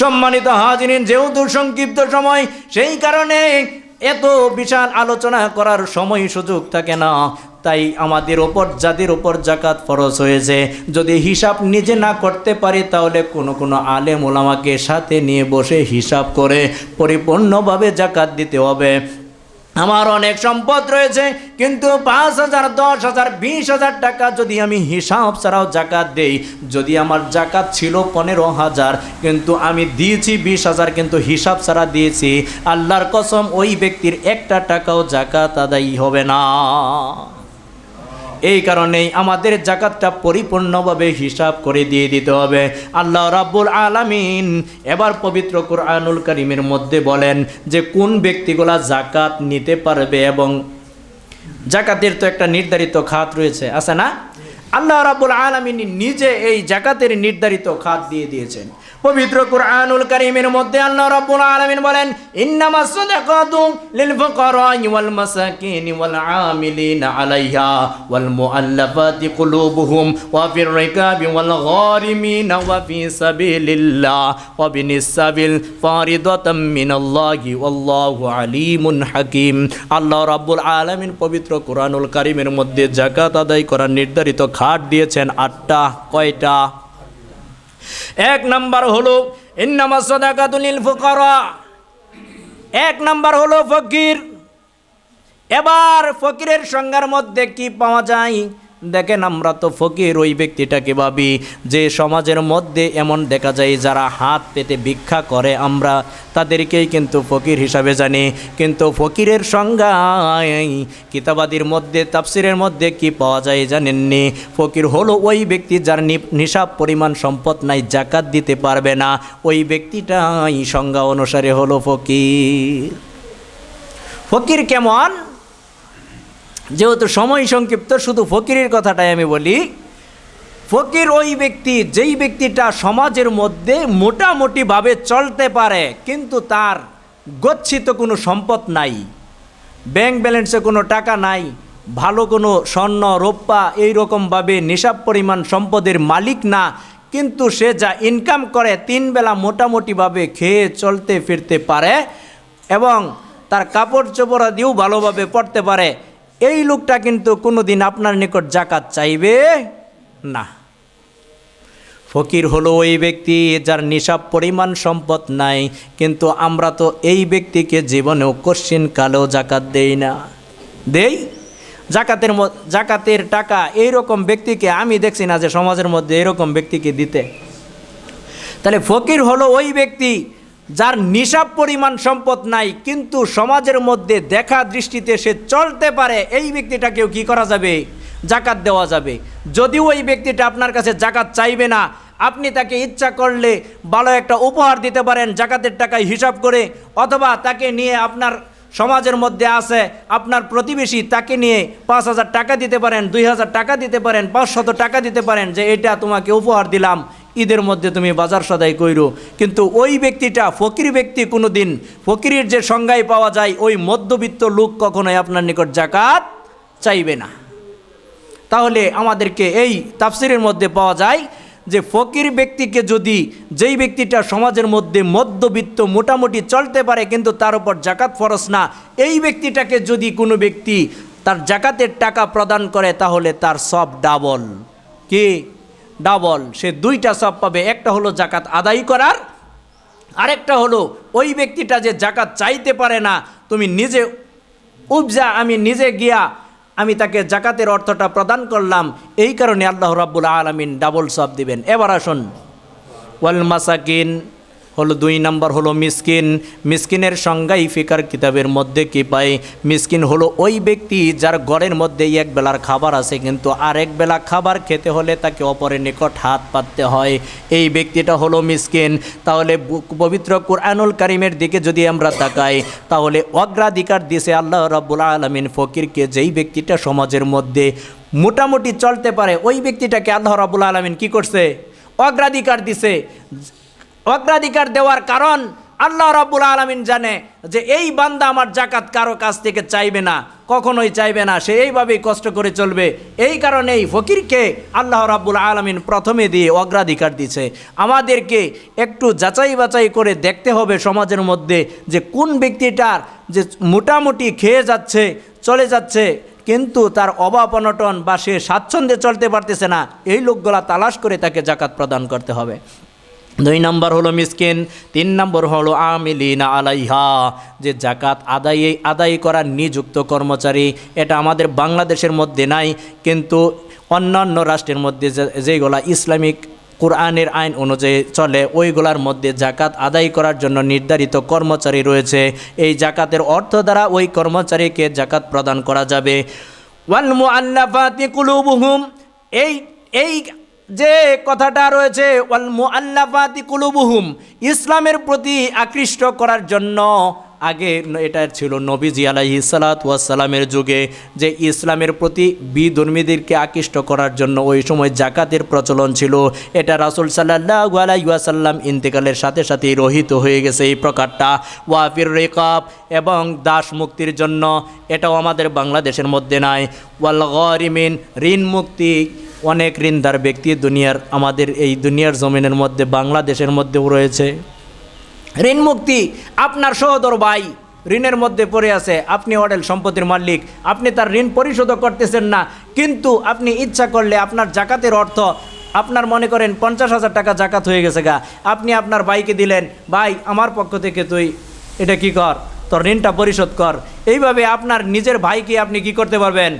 সম্মানিত হাজিরিন, যেহেতু সংক্ষিপ্ত সময়, সেই কারণে এত বিশাল আলোচনা করার সময় সুযোগ থাকে না। তাই আমাদের ওপর, যাদের ওপর জাকাত ফরজ হয়েছে, যদি হিসাব নিজে না করতে পারি, তাহলে কোনো কোনো আলেম ওলামাকে সাথে নিয়ে বসে হিসাব করে পরিপূর্ণভাবে জাকাত দিতে হবে। আমার অনেক সম্পদ রয়েছে, কিন্তু পাঁচ হাজার, দশ হাজার, বিশ হাজার টাকা যদি আমি হিসাব ছাড়াও জাকাত দেই, যদি আমার জাকাত ছিল পনেরো হাজার, কিন্তু আমি দিয়েছি বিশ হাজার, কিন্তু হিসাব ছাড়া দিয়েছি, আল্লাহর কসম ওই ব্যক্তির একটা টাকাও জাকাত আদায়ী হবে না। এই কারণেই আমাদের জাকাতটা পরিপূর্ণভাবে হিসাব করে দিয়ে দিতে হবে। আল্লাহ রাব্বুল আলামিন এবার পবিত্র কোরআনুল করিমের মধ্যে বলেন যে, কোন ব্যক্তিগুলা জাকাত নিতে পারবে এবং জাকাতের তো একটা নির্ধারিত খাত রয়েছে, আছে না? আল্লাহ রাব্বুল আলামিন নিজে এই জাকাতের নির্ধারিত খাত দিয়ে দিয়েছেন। পবিত্র কুরআনুল কারীমের মধ্যে আল্লাহ রাব্বুল আলামিন বলেন ইন্নামাস সাদাকাতু লিল ফুকারাই ওয়াল মাসাকিন ওয়াল আমিলিনা আলাইহা ওয়াল মুআল্লাফাতি কুলুবুহুম ওয়া ফির রিকাবি ওয়াল গারিমিনা ওয়া ফি সাবিলিল্লাহ ওয়া বিনিস সাবিল ফারিদাতাম মিনাল্লাহি ওয়াল্লাহু আলিমুন হাকিম। আল্লাহ রাব্বুল আলামিন পবিত্র কোরআনুল কারীমের মধ্যে জাকাত আদায় করার নির্ধারিত খাট দিয়েছেন আটটা, কয়টা? এক নাম্বার হলো, ইন্নামা সাদাকাতুল ফুকারা। এক নাম্বার হলো, ফকির। এবার ফকিরের সংজ্ঞার মধ্যে কি পাওয়া যায়? দেখেন আমরা তো ফকির, ওই ব্যক্তিটাকে ভাবি। যে সমাজের মধ্যে এমন দেখা যায় যারা হাত পেতে ভিক্ষা করে, আমরা তাদেরকেই কিন্তু ফকির হিসাবে জানি। কিন্তু ফকিরের সংজ্ঞায় কিতাবাদির মধ্যে, তাফসিরের মধ্যে কি পাওয়া যায় জানেননি? ফকির হলো ওই ব্যক্তি যার নিসাব পরিমাণ সম্পদ নাই, জাকাত দিতে পারবে না। ওই ব্যক্তিটাই সংজ্ঞা অনুসারে হলো ফকির। ফকির কেমন? যেহেতু সময় সংক্ষিপ্ত, শুধু ফকিরের কথাটাই আমি বলি। ফকির ওই ব্যক্তি, যেই ব্যক্তিটা সমাজের মধ্যে মোটামুটিভাবে চলতে পারে, কিন্তু তার গচ্ছিত কোনো সম্পদ নাই, ব্যাংক ব্যালেন্সে কোনো টাকা নাই, ভালো কোনো স্বর্ণ, রৌপ্যা এইরকমভাবে নিসাব পরিমাণ সম্পদের মালিক না, কিন্তু সে যা ইনকাম করে তিন বেলা মোটামুটিভাবে খেয়ে চলতে ফিরতে পারে এবং তার কাপড় চোপড়া দিয়েও ভালোভাবে পড়তে পারে। এই লোকটা কিন্তু কোনোদিন আপনার নিকট জাকাত চাইবে না। ফকির হলো ওই ব্যক্তি যার নিসাব পরিমাণ সম্পদ নাই, কিন্তু আমরা তো এই ব্যক্তিকে জীবনেও কশ্চিন কালেও জাকাত দেই না। দেই? জাকাতের জাকাতের টাকা এইরকম ব্যক্তিকে আমি দেখছি না যে সমাজের মধ্যে এরকম ব্যক্তিকে দিতে। তাহলে ফকির হলো ওই ব্যক্তি যার নিসাব পরিমাণ সম্পদ নাই, কিন্তু সমাজের মধ্যে দেখা দৃষ্টিতে সে চলতে পারে, এই ব্যক্তিটাকেও কি করা যাবে? জাকাত দেওয়া যাবে। যদিও ওই ব্যক্তিটা আপনার কাছে জাকাত চাইবে না, আপনি তাকে ইচ্ছা করলে ভালো একটা উপহার দিতে পারেন, জাকাতের টাকায় হিসাব করে, অথবা তাকে নিয়ে আপনার সমাজের মধ্যে আছে, আপনার প্রতিবেশী তাকে নিয়ে পাঁচ হাজার টাকা দিতে পারেন, দুই হাজার টাকা দিতে পারেন, পাঁচশত টাকা দিতে পারেন যে, এটা তোমাকে উপহার দিলাম ঈদের মধ্যে তুমি বাজার সদাই কইরো। কিন্তু ওই ব্যক্তিটা, ফকির ব্যক্তি কোনো দিন ফকিরের যে সংজ্ঞায় পাওয়া যায়, ওই মধ্যবিত্ত লোক কখনোই আপনার নিকট জাকাত চাইবে না। তাহলে আমাদেরকে এই তাফসিরের মধ্যে পাওয়া যায় যে, ফকির ব্যক্তিকে যদি যেই ব্যক্তিটা সমাজের মধ্যে মধ্যবিত্ত, মোটামুটি চলতে পারে, কিন্তু তার উপর জাকাত ফরস না, এই ব্যক্তিটাকে যদি কোনো ব্যক্তি তার জাকাতের টাকা প্রদান করে, তাহলে তার সব ডাবল। কি? ডাবল। সে দুইটা সব পাবে। একটা হলো জাকাত আদায় করার, আরেকটা হলো ওই ব্যক্তিটা যে জাকাত চাইতে পারে না, তুমি নিজে উপজা আমি নিজে গিয়া আমি তাকে জাকাতের অর্থটা প্রদান করলাম। এই কারণে আল্লাহ রাব্বুল আলমিন ডাবল সব দিবেন। এবার আসুন। ওয়াল মাসাকিন হলো দুই নম্বর হলো মিসকিন। মিসকিনের সংজ্ঞাই ফিকার কিতাবের মধ্যে কি পাই মিসকিন হলো ওই ব্যক্তি যার ঘরের মধ্যে এক বেলার খাবার আছে, কিন্তু আরেক বেলা খাবার খেতে হলে তাকে অপরের নিকট হাত পাততে হয়। এই ব্যক্তিটা হলো মিসকিন। তাহলে পবিত্র কুরআনুল কারিমের দিকে যদি আমরা তাকাই, তাহলে অগ্রাধিকার দিছে আল্লাহ রাব্বুল আলমিন ফকিরকে যেই ব্যক্তিটা সমাজের মধ্যে মোটামুটি চলতে পারে, ওই ব্যক্তিটাকে আল্লাহ রাব্বুল আলমিন কি করছে? অগ্রাধিকার দিছে। অগ্রাধিকার দেওয়ার কারণ আল্লাহ রাব্বুল আলামিন জানে যে এই বান্দা আমার জাকাত কারও কাছ থেকে চাইবে না, কখনোই চাইবে না, সে এইভাবেই কষ্ট করে চলবে। এই কারণেই ফকিরকে আল্লাহ রাব্বুল আলামিন প্রথমে দিয়ে অগ্রাধিকার দিছে আমাদেরকে একটু যাচাই বাছাই করে দেখতে হবে সমাজের মধ্যে যে কোন ব্যক্তিটার যে মোটামুটি খেয়ে যাচ্ছে, চলে যাচ্ছে, কিন্তু তার অভাব অনটন বা সে স্বাচ্ছন্দ্যে চলতে পারতেছে না, এই লোকগুলা তালাশ করে তাকে জাকাত প্রদান করতে হবে। দুই নম্বর হলো মিসকিন, তিন নম্বর হলো আমিলিনা আলাইহা, যে জাকাত আদায় আদায় করার নিযুক্ত কর্মচারী। এটা আমাদের বাংলাদেশের মধ্যে নাই, কিন্তু অন্যান্য রাষ্ট্রের মধ্যে যেগুলা ইসলামিক কোরআনের আইন অনুযায়ী চলে, ওইগুলার মধ্যে জাকাত আদায় করার জন্য নির্ধারিত কর্মচারী রয়েছে। এই জাকাতের অর্থ দ্বারা ওই কর্মচারীকে জাকাত প্রদান করা যাবে। ওয়াল মুআল্লাফাতি কুলুবুহুম, এই এই যে কথাটা রয়েছে কুলুবুহুম ইসলামের প্রতি আকৃষ্ট করার জন্য আগে এটা ছিল নবীজি আলাইহি সালামের যুগে, যে ইসলামের প্রতি বিধর্মীদেরকে আকৃষ্ট করার জন্য ওই সময় জাকাতের প্রচলন ছিল। এটা রাসুল সাল্লাহ আলাইসাল্লাম ইন্তেকালের সাথে সাথে রহিত হয়ে গেছে এই প্রকারটা। ওয়াফির রেকাব এবং দাস মুক্তির জন্য, এটাও আমাদের বাংলাদেশের মধ্যে নাই। ওয়াল গরিমিন, ঋণ মুক্তি অনেক ঋণদার ব্যক্তি দুনিয়ার, আমাদের এই দুনিয়ার জমিনের মধ্যে, বাংলাদেশের মধ্যেও রয়েছে। ঋণ মুক্তি আপনার সহদর ভাই ঋণের মধ্যে পড়ে আছে। আপনি অডেল সম্পত্তির মালিক, আপনি তার ঋণ পরিশোধ করতেছেন না, কিন্তু আপনি ইচ্ছা করলে আপনার জাকাতের অর্থ, আপনার মনে করেন পঞ্চাশ হাজার টাকা জাকাত হয়ে গেছে গা। আপনি আপনার ভাইকে দিলেন, ভাই, আমার পক্ষ থেকে তুই এটা কি কর? তোর ঋণটা পরিশোধ কর। এইভাবে আপনার নিজের ভাইকে আপনি কি করতে পারবেন?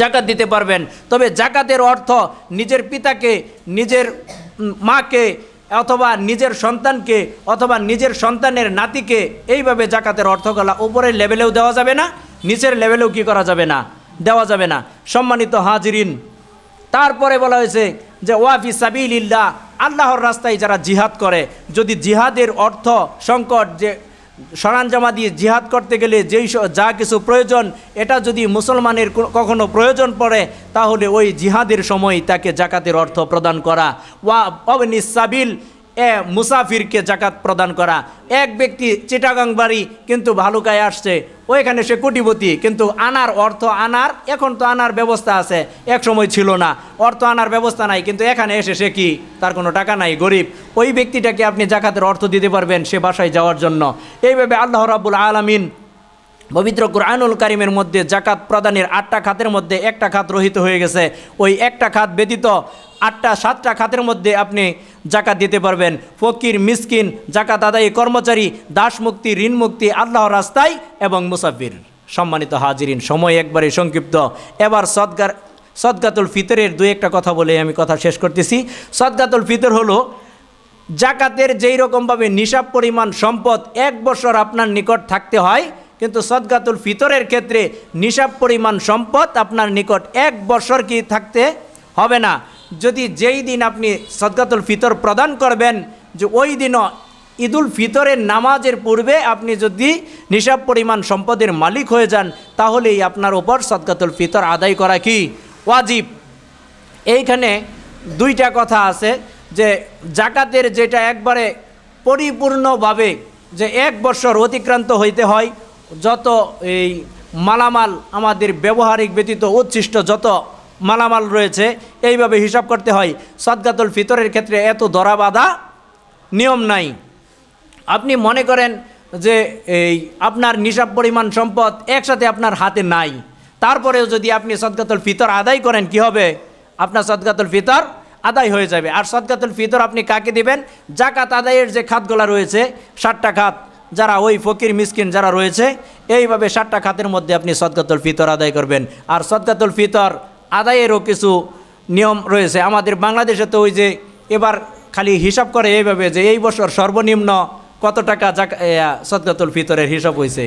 জাকাত দিতে পারবেন। তবে জাকাতের অর্থ নিজের পিতাকে, নিজের মাকে অথবা নিজের সন্তানকে অথবা নিজের সন্তানের নাতিকে এইভাবে জাকাতের অর্থগুলা উপরের লেভেলেও দেওয়া যাবে না, নিচের লেভেলেও কি করা যাবে না, দেওয়া যাবে না। সম্মানিত হাজিরিন, তারপরে বলা হয়েছে যে ওয়াফি সাবিল্লাহ আল্লাহর রাস্তায় যারা জিহাদ করে, যদি জিহাদের অর্থ সংকট যে সরঞ্জামা দিয়ে জিহাদ করতে গেলে যেই যা কিছু প্রয়োজন, এটা যদি মুসলমানের কখনো প্রয়োজন পড়ে, তাহলে ওই জিহাদের সময় তাকে জাকাতের অর্থ প্রদান করা। ওয়া অবনি সাবিল এ মুসাফিরকে জাকাত প্রদান করা। এক ব্যক্তি চিটাগাং বাড়ি কিন্তু ভালুকায় আসছে, ওইখানে সে কোটিপতি, কিন্তু আনার অর্থ আনার, এখন তো আনার ব্যবস্থা আছে, এক সময় ছিল না। অর্থ আনার ব্যবস্থা নাই, কিন্তু এখানে এসে সে কি? তার কোনো টাকা নাই, গরিব। ওই ব্যক্তিটাকে আপনি জাকাতের অর্থ দিতে পারবেন সে বাসায় যাওয়ার জন্য। এইভাবে আল্লাহ রাবুল আলামিন পবিত্র কুরআনুল কারিমের মধ্যে জাকাত প্রদানের আটটা খাতের মধ্যে একটা খাত রহিত হয়ে গেছে। ওই একটা খাত ব্যতীত আটটা, সাতটা খাতের মধ্যে আপনি জাকাত দিতে পারবেন। ফকির, মিসকিন জাকাত আদায়ী কর্মচারী দাস মুক্তি ঋণ মুক্তি আল্লাহর রাস্তায় এবং মুসাফির। সম্মানিত হাজিরিন, সময় একবারে সংক্ষিপ্ত। এবার সদগার, সদগাতুল ফিতরের দু একটা কথা বলে আমি কথা শেষ করতেছি। সদগাতুল ফিতর হলো জাকাতের যেই রকমভাবে নিসাব পরিমাণ সম্পদ এক বছর আপনার নিকট থাকতে হয় কিন্তু সদগাতুল ফিতরের ক্ষেত্রে নিসাব পরিমাণ সম্পদ আপনার নিকট এক বছর কি থাকতে হবে না? যদি যেই দিন আপনি সদগাতুল ফিতর প্রদান করবেন, যে ওই দিনও ঈদুল ফিতরের নামাজের পূর্বে আপনি যদি নিসাব পরিমাণ সম্পদের মালিক হয়ে যান, তাহলেই আপনার ওপর সদগাতুল ফিতর আদায় করা কি ওয়াজিব? এইখানে দুইটা কথা আছে, যে জাকাতের যেটা একবারে পরিপূর্ণভাবে যে এক বছর অতিক্রান্ত হইতে হয় যত এই মালামাল আমাদের ব্যবহারিক ব্যতীত উচ্ছিষ্ট যত মালামাল রয়েছে, এইভাবে হিসাব করতে হয়। সদগাতুল ফিতরের ক্ষেত্রে এত দরাবাধা নিয়ম নাই। আপনি মনে করেন যে এই আপনার নিসাব পরিমাণ সম্পদ একসাথে আপনার হাতে নাই। তারপরেও যদি আপনি সদগাতুল ফিতর আদায় করেন, কি হবে? আপনার সদগাতুল ফিতর আদায় হয়ে যাবে। আর সদগাতুল ফিতর আপনি কাকে দিবেন? জাকাত আদায়ের যে খাতগুলো রয়েছে, ষাটটা খাত। যারা ওই ফকির মিসকিন যারা রয়েছে, এইভাবে সাতটা খাতের মধ্যে আপনি সদগাতুল ফিতর আদায় করবেন। আর সদগাতুল ফিতর আদায়েরও কিছু নিয়ম রয়েছে। আমাদের বাংলাদেশে তো ওই যে এবার খালি হিসাব করে এইভাবে যে এই বছর সর্বনিম্ন কত টাকা জাক সদগাতুল ফিতরের হিসাব হয়েছে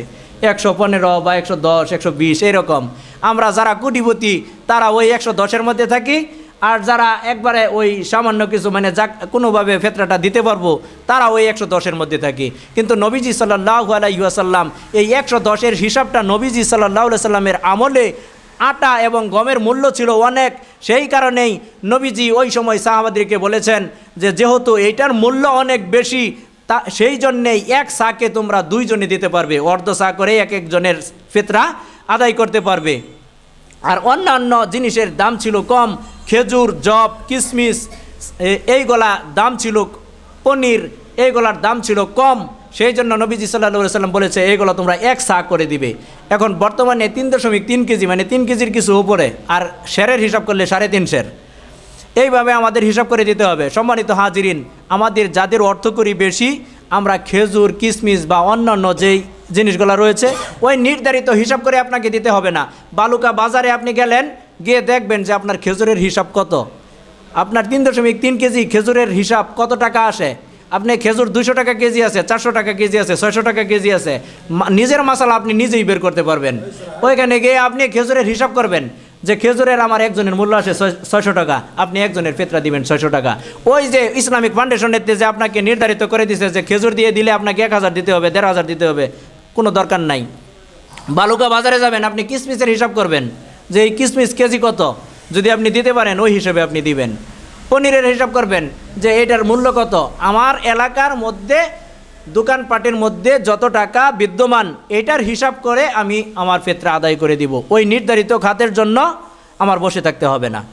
একশো পনেরো বা একশো দশ, একশো বিশ এরকম আমরা যারা কোটিপতি, তারা ওই একশো দশের মধ্যে থাকি। আর যারা একবারে ওই সামান্য কিছু মানে যাক, কোনোভাবে ফেতরাটা দিতে পারব, তারা ওই একশো দশের মধ্যে থাকে। কিন্তু নবীজি সাল্লাহ আলাইসাল্লাম এই একশো দশের হিসাবটা নবীজি সাল্লাহ সাল্লামের আমলে আটা এবং গমের মূল্য ছিল অনেক। সেই কারণেই নবীজি ওই সময় সাহাবাদিরকে বলেছেন যে, যেহেতু এইটার মূল্য অনেক বেশি, তা, সেই জন্যেই এক সাকে তোমরা দুইজনে দিতে পারবে। অর্ধ সা করে এক একজনের ফেতরা আদায় করতে পারবে। আর অন্যান্য জিনিসের দাম ছিল কম। খেজুর জব এ- এইগুলা দাম ছিল পনির এইগুলার দাম ছিল কম। সেই জন্য নবীজি সাল্লাহ সাল্লাম বলেছে এইগুলো তোমরা এক সা করে দিবে। এখন বর্তমানে তিন দশমিক তিন কেজি মানে তিন কেজির কিছু উপরে, আর শেরের হিসাব করলে সাড়ে তিন শের এইভাবে আমাদের হিসাব করে দিতে হবে। সম্মানিত হাজিরিন, আমাদের যাদের অর্থকরী বেশি, আমরা খেজুর কিশমিশ বা অন্যান্য যেই জিনিসগুলো রয়েছে, ওই নির্ধারিত হিসাব করে আপনাকে দিতে হবে না। বালুকা বাজারে আপনি গেলেন গিয়ে দেখবেন যে আপনার খেজুরের হিসাব কত। আপনার তিন দশমিক তিন কেজি খেজুরের হিসাব কত টাকা আসে? আপনি খেজুর দুশো টাকা কেজি আছে, চারশো টাকা কেজি আছে, ছয়শো টাকা কেজি আছে। নিজের মশালা আপনি নিজেই বের করতে পারবেন। ওইখানে গিয়ে আপনি খেজুরের হিসাব করবেন যে খেজুরের আমার একজনের মূল্য আসে ছয়- ছয়শো টাকা, আপনি একজনের ফেতরা দিবেন ছয়শো টাকা। ওই যে ইসলামিক ফাউন্ডেশনের যে আপনাকে নির্ধারিত করে দিছে যে খেজুর দিয়ে দিলে আপনাকে এক হাজার দিতে হবে, দেড় হাজার দিতে হবে, কোনো দরকার নাই। বালুকা বাজারে যাবেন, আপনি কিসমিসের হিসাব করবেন। যে এই কিসমিস কেজি কত? যদি আপনি দিতে পারেন, ওই হিসেবে আপনি দিবেন। পনিরের হিসাব করবেন যে এটার মূল্য কত? আমার এলাকার মধ্যে, দোকানপাটের মধ্যে যত টাকা বিদ্যমান, এটার হিসাব করে আমি আমার ফেতরা আদায় করে দিব। ওই নির্ধারিত খাতের জন্য আমার বসে থাকতে হবে না।